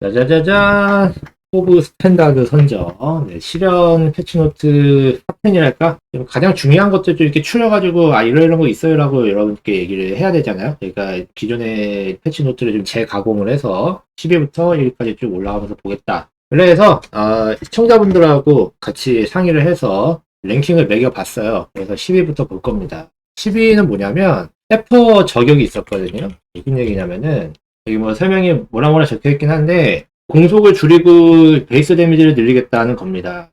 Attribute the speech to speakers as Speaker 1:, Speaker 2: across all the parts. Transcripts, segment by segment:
Speaker 1: 짜자자잔. 호브 스탠다드 선정. 네, 실현 패치노트 탑10이랄까? 가장 중요한 것들 좀 이렇게 추려가지고, 아, 이런, 이런 거 있어요라고 여러분께 얘기를 해야 되잖아요. 그러니까 기존의 패치노트를 좀 재가공을 해서 10위부터 1위까지 쭉 올라가면서 보겠다. 그래서, 아, 시청자분들하고 같이 상의를 해서 랭킹을 매겨봤어요. 그래서 10위부터 볼 겁니다. 10위는 뭐냐면, 해퍼 저격이 있었거든요. 무슨 얘기냐면은, 여기 뭐 설명이 뭐라 뭐라 적혀 있긴 한데, 공속을 줄이고 베이스 데미지를 늘리겠다는 겁니다.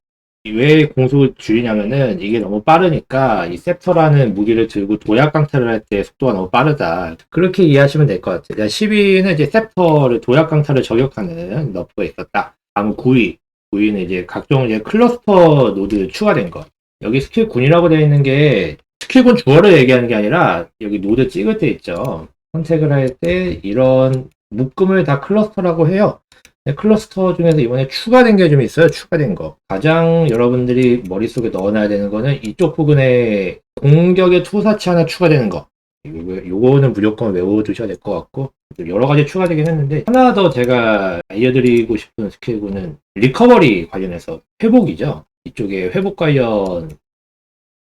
Speaker 1: 왜 공속을 줄이냐면은 이게 너무 빠르니까 이 셉터라는 무기를 들고 도약 강타를 할 때 속도가 너무 빠르다. 그렇게 이해하시면 될 것 같아요. 10위는 이제 셉터를 도약 강타를 저격하는 너프가 있었다. 다음 9위. 9위는 이제 각종 이제 클러스터 노드 추가된 것. 여기 스킬 군이라고 되어 있는 게 스킬군 주어를 얘기하는 게 아니라 여기 노드 찍을 때 있죠. 선택을 할 때 이런 묶음을 다 클러스터라고 해요. 네, 클러스터 중에서 이번에 추가된 게 좀 있어요. 추가된 거. 가장 여러분들이 머릿속에 넣어놔야 되는 거는 이쪽 부분에 공격의 투사치 하나 추가되는 거. 요거- 요거 는 무조건 외워두셔야 될 것 같고 여러 가지 추가되긴 했는데 하나 더 제가 알려드리고 싶은 스킬군은 리커버리 관련해서 회복이죠. 이쪽에 회복 관련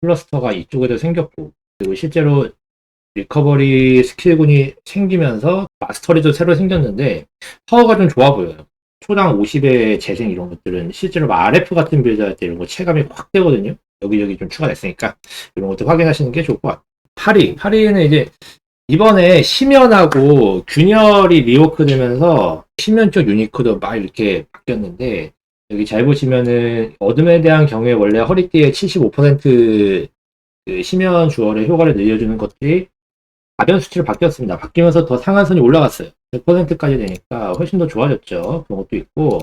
Speaker 1: 클러스터가 이쪽에도 생겼고 그리고 실제로 리커버리 스킬군이 생기면서 마스터리도 새로 생겼는데 파워가 좀 좋아 보여요. 초당 50의 재생 이런 것들은 실제로 막 RF 같은 빌드 할때 이런 거 체감이 확 되거든요. 여기저기 좀 추가됐으니까 이런 것도 확인하시는 게 좋을 것 같아요. 파리, 파리는 이제 이번에 심연하고 균열이 리워크 되면서 심연 쪽 유니크도 막 이렇게 바뀌었는데 여기 잘 보시면은 어둠에 대한 경우에 원래 허리띠에 75%그 심연 주얼의 효과를 늘려주는 것들이 가변 수치로 바뀌었습니다. 바뀌면서 더 상한선이 올라갔어요. 100%까지 되니까 훨씬 더 좋아졌죠. 그런 것도 있고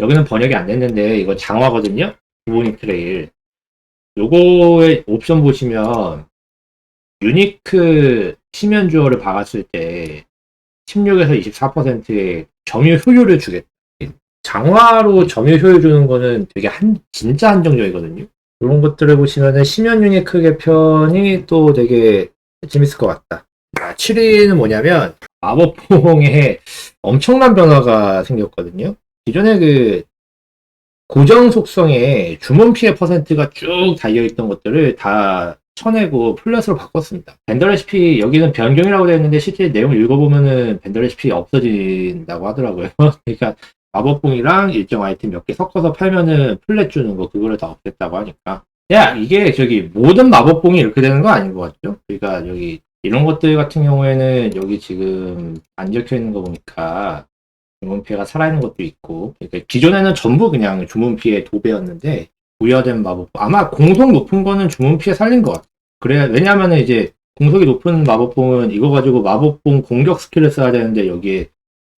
Speaker 1: 여기는 번역이 안 됐는데 이거 장화거든요. 부모님 트레일. 요거의 옵션 보시면 유니크 심연 주얼을 박았을 때 16에서 24%의 점유 효율을 주겠다. 장화로 점유 효율 주는 거는 되게 한 진짜 한정적이거든요. 이런 것들을 보시면은 심연 유니크 개편이 또 되게 재밌을 것 같다. 아, 7위는 뭐냐면 마법봉에 엄청난 변화가 생겼거든요. 기존에 그 고정 속성에 주문 피해 퍼센트가 쭉 달려있던 것들을 다 쳐내고 플랫으로 바꿨습니다. 벤더 레시피 여기는 변경이라고 되어 있는데 실제 내용을 읽어보면은 벤더 레시피 없어진다고 하더라고요. 그러니까 마법봉이랑 일정 아이템 몇 개 섞어서 팔면은 플랫 주는 거 그거를 다 없앴다고 하니까 야 이게 저기 모든 마법봉이 이렇게 되는 거 아닌 것 같죠? 그러니까 여기 이런 것들 같은 경우에는 여기 지금 안 적혀 있는 거 보니까 주문 피해가 살아있는 것도 있고 그러니까 기존에는 전부 그냥 주문 피해 도배였는데 부여된 마법 아마 공속 높은 거는 주문 피해 살린 것 같아요. 그래 왜냐하면 이제 공속이 높은 마법봉은 이거 가지고 마법봉 공격 스킬을 써야 되는데 여기에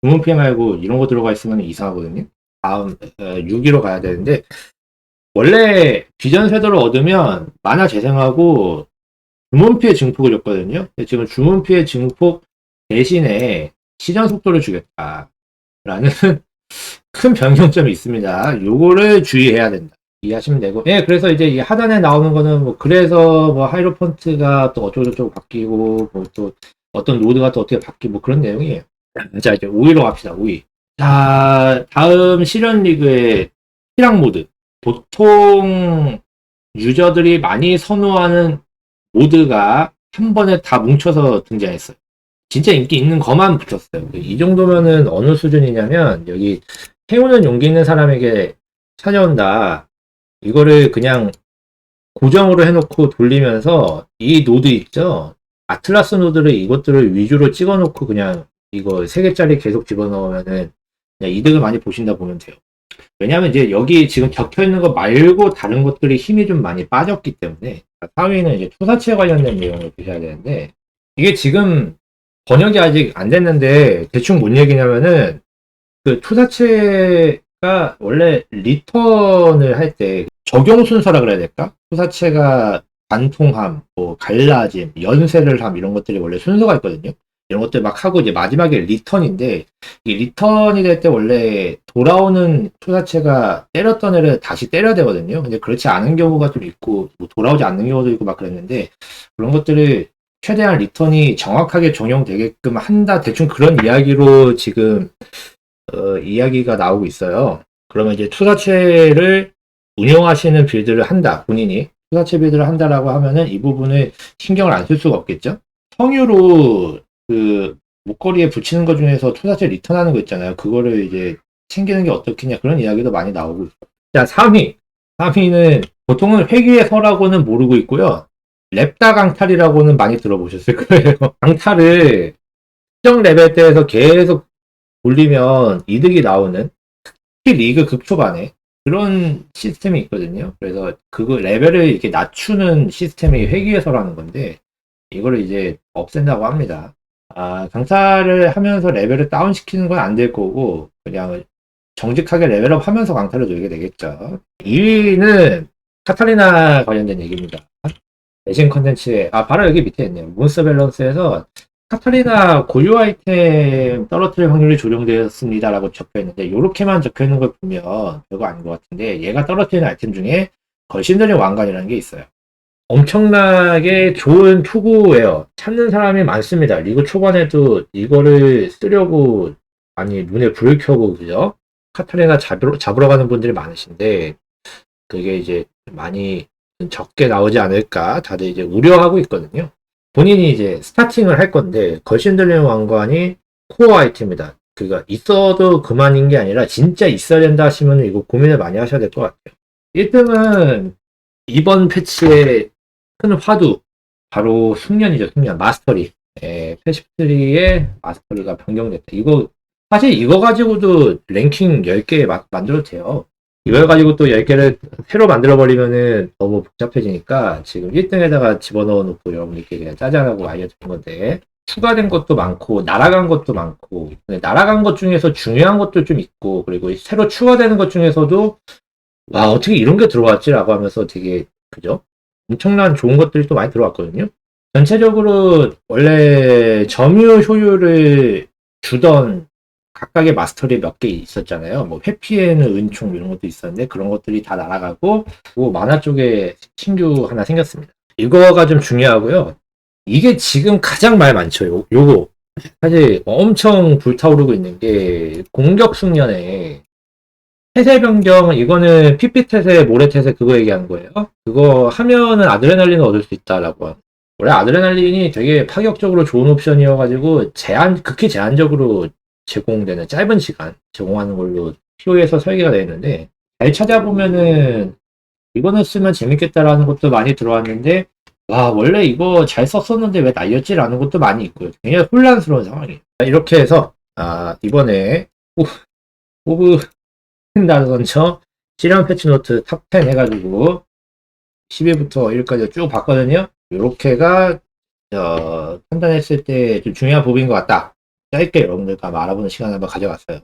Speaker 1: 주문 피해 말고 이런 거 들어가 있으면 이상하거든요. 다음 6위로 가야 되는데 원래 비전 쇄도를 얻으면 만화 재생하고 주문 피해 증폭을 줬거든요. 지금 주문 피해 증폭 대신에 시전 속도를 주겠다라는 큰 변경점이 있습니다. 요거를 주의해야 된다. 이해하시면 되고. 예, 그래서 이제 이 하단에 나오는 거는 뭐 그래서 뭐 하이로펀트가 또 어쩌고저쩌고 바뀌고 뭐 또 어떤 노드가 또 어떻게 바뀌고 뭐 그런 내용이에요. 자, 이제 5위로 갑시다. 5위. 자, 다음 실현 리그의 피랑 모드. 보통 유저들이 많이 선호하는 모드가 한 번에 다 뭉쳐서 등장했어요. 진짜 인기 있는 것만 붙였어요. 이 정도면은 어느 수준이냐면 여기 태우는 용기 있는 사람에게 찾아온다. 이거를 그냥 고정으로 해놓고 돌리면서 이 노드 있죠? 아틀라스 노드를 이것들을 위주로 찍어놓고 그냥 이거 3개짜리 계속 집어넣으면은 이득을 많이 보신다 보면 돼요. 왜냐하면 이제 여기 지금 적혀 있는 거 말고 다른 것들이 힘이 좀 많이 빠졌기 때문에 4위는 이제 투사체 관련된 내용을 보셔야 되는데 이게 지금 번역이 아직 안 됐는데 대충 뭔 얘기냐면은 그 투사체가 원래 리턴을 할 때 적용 순서라 그래야 될까? 투사체가 관통함, 뭐 갈라짐, 연쇄를 함 이런 것들이 원래 순서가 있거든요. 이런 것들 막 하고 이제 마지막에 리턴인데 이 리턴이 될 때 원래 돌아오는 투사체가 때렸던 애를 다시 때려야 되거든요. 근데 그렇지 않은 경우가 좀 있고 뭐 돌아오지 않는 경우도 있고 막 그랬는데 그런 것들을 최대한 리턴이 정확하게 적용되게끔 한다 대충 그런 이야기로 지금 어, 이야기가 나오고 있어요. 그러면 이제 투사체를 운영하시는 빌드를 한다. 본인이 투사체 빌드를 한다라고 하면은 이 부분을 신경을 안 쓸 수가 없겠죠. 성유로 그 목걸이에 붙이는 것 중에서 투사체 리턴하는 거 있잖아요. 그거를 이제 챙기는 게 어떻겠냐 그런 이야기도 많이 나오고 있어요. 자, 3위. 3위는 보통은 회귀의 서라고는 모르고 있고요. 랩다 강탈이라고는 많이 들어보셨을 거예요. 강탈을 특정 레벨대에서 계속 올리면 이득이 나오는 특히 리그 극초반에 그런 시스템이 있거든요. 그래서 그거 레벨을 이렇게 낮추는 시스템이 회귀에서라는 건데 이거를 이제 없앤다고 합니다. 아, 강탈을 하면서 레벨을 다운시키는 건 안 될 거고 그냥 정직하게 레벨업 하면서 강탈을 돌게 되겠죠. 2위는 카탈리나 관련된 얘기입니다. 대신 컨텐츠에, 아, 바로 여기 밑에 있네요. 몬스터 밸런스에서 카탈리나 고유 아이템 떨어뜨릴 확률이 조정되었습니다라고 적혀 있는데, 이렇게만 적혀 있는 걸 보면 별거 아닌 것 같은데, 얘가 떨어뜨리는 아이템 중에 걸신들의 왕관이라는 게 있어요. 엄청나게 좋은 투구예요. 찾는 사람이 많습니다. 리그 초반에도 이거를 쓰려고 많이 눈에 불을 켜고, 그죠? 카탈리나 잡으러, 잡으러 가는 분들이 많으신데, 그게 이제 많이 적게 나오지 않을까 다들 이제 우려하고 있거든요. 본인이 이제 스타팅을 할 건데, 걸신들의 왕관이 코어 아이템이다. 그가 있어도 그만인 게 아니라 진짜 있어야 된다 하시면 이거 고민을 많이 하셔야 될 것 같아요. 1등은 이번 패치의 큰 화두, 바로 숙련이죠, 숙련. 마스터리. 예, 패시프트리의 마스터리가 변경됐다. 이거 사실 이거 가지고도 랭킹 10개 마- 만들어도 돼요. 이걸 가지고 또 10개를 새로 만들어 버리면은 너무 복잡해지니까 지금 1등에다가 집어넣어 놓고 여러분들께 그냥 짜잔하고 알려드린 건데 추가된 것도 많고 날아간 것도 많고 날아간 것 중에서 중요한 것도 좀 있고 그리고 새로 추가되는 것 중에서도 와 어떻게 이런 게 들어왔지라고 하면서 되게 그죠? 엄청난 좋은 것들이 또 많이 들어왔거든요. 전체적으로 원래 점유 효율을 주던 각각의 마스터리 몇 개 있었잖아요. 뭐 회피에는 은총 이런 것도 있었는데 그런 것들이 다 날아가고 그 만화 쪽에 신규 하나 생겼습니다. 이거가 좀 중요하고요. 이게 지금 가장 말 많죠. 요, 요거 사실 엄청 불타오르고 있는 게 공격 숙련에 태세 변경 이거는 PP 태세, 모래 태세 그거 얘기하는 거예요. 그거 하면은 아드레날린을 얻을 수 있다라고. 원래 아드레날린이 되게 파격적으로 좋은 옵션이어가지고 제한 극히 제한적으로 제공되는 짧은 시간 제공하는 걸로 PO에서 설계가 되어 있는데 잘 찾아보면은 이거는 쓰면 재밌겠다라는 것도 많이 들어왔는데 와 원래 이거 잘 썼었는데 왜 날렸지라는 것도 많이 있고요. 굉장히 혼란스러운 상황이에요. 자, 이렇게 해서 아, 이번에 오브 나던처 실현 패치 노트 탑10 해가지고 10위부터 1위까지 쭉 봤거든요. 요렇게가 어, 판단했을 때 좀 중요한 부분인 것 같다. 짧게 여러분들과 알아보는 시간을 한번 가져갔어요.